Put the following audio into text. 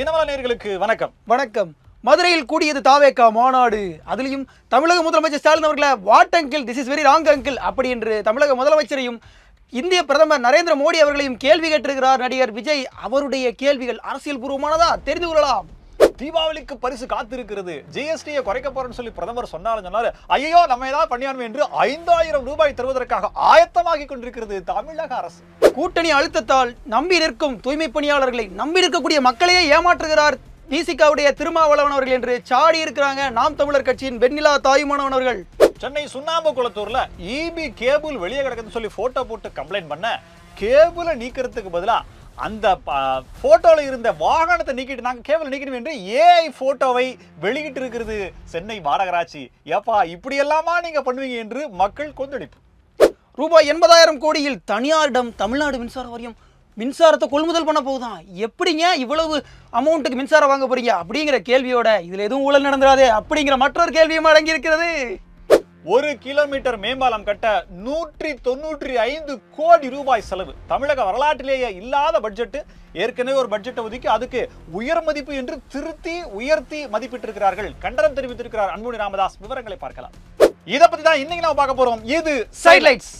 தினமல நேர்களுக்கு வணக்கம். வணக்கம். மதுரையில் கூடியது தாவேக்கா மாநாடு. அதுலேயும் தமிழக முதலமைச்சர் ஸ்டாலின் அவர்களை what uncle this is very wrong uncle அப்படி என்று தமிழக முதலமைச்சரையும் இந்திய பிரதமர் நரேந்திர மோடி அவர்களையும் கேள்வி கேட்டிருக்கிறார் நடிகர் விஜய். அவருடைய கேள்விகள் அரசியல் பூர்வமானதா தெரிந்து கொள்ளலாம். தீபாவளிக்கு பரிசு காத்திருக்கிறது. ஜிஎஸ்டியை குறைக்க போறேன்னு சொல்லி பிரதமர் சொன்னாலும் சொன்னாரு. ஐயோ நம்ம ஏதாவது பண்ணியானுமே என்று ஐந்தாயிரம் ரூபாய் தருவதற்காக ஆயத்தமாகி கொண்டிருக்கிறது தமிழக அரசு. கூட்டணி அழுத்தத்தால் நம்பி நிற்கும் தூய்மை பணியாளர்களை நம்பி இருக்கக்கூடிய மக்களையே ஏமாற்றுகிறார் விசிகாவுடைய திருமாவளவன் அவர்கள் என்று சாடி இருக்கிறாங்க நாம் தமிழர் கட்சியின் வெண்ணிலா தாயுமானவன் அவர்கள். சென்னை சுண்ணாம்பு குளத்தூர்ல இபி கேபிள் வெளியே கிடக்குதுன்னு சொல்லி போட்டோ போட்டு கம்ப்ளைண்ட் பண்ண கேபிளை நீக்கிறதுக்கு பதிலா அந்த ஃபோட்டோவில் இருந்த வாகனத்தை நீக்கிட்டு நாங்கள் கேபிள் நீக்கணும் என்று ஏஐ போட்டோவை வெளியிட்டு இருக்கிறது சென்னை மாநகராட்சி. ஏப்பா இப்படி எல்லாமா பண்ணுவீங்க என்று மக்கள் கொந்தளிப்பு. ரூபாய் எண்பதாயிரம் கோடியில் தனியாரிடம் தமிழ்நாடு மின்சார வாரியம் மின்சாரத்தை கொள்முதல் பண்ண போகுதான் எப்படிங்க இவ்வளவு அமௌண்ட்டுக்கு மின்சாரம் வாங்க போறீங்க? அப்படிங்கிற கேள்வியோட இதுல எதுவும் ஊழல் நடந்துடாதே அப்படிங்கிற மற்றொரு கேள்வியும் அடங்கி இருக்கிறது ஒரு கிலோமீட்டர் மேம்பாலம் கட்ட நூற்றி தொண்ணூற்றி ஐந்து கோடி ரூபாய் செலவு. தமிழக வரலாற்றிலேயே இல்லாத பட்ஜெட் ஏற்கனவே ஒரு பட்ஜெட்டை ஒதுக்கி அதுக்கு உயர் மதிப்பு என்று திருத்தி உயர்த்தி மதிப்பிட்டிருக்கிறார்கள். கண்டனம் தெரிவித்திருக்கிறார் அன்புமணி ராமதாஸ். விவரங்களை பார்க்கலாம். இதை பத்தி தான் இன்னைக்கு நம்ம பார்க்க போறோம். இது சைட்லைட்ஸ்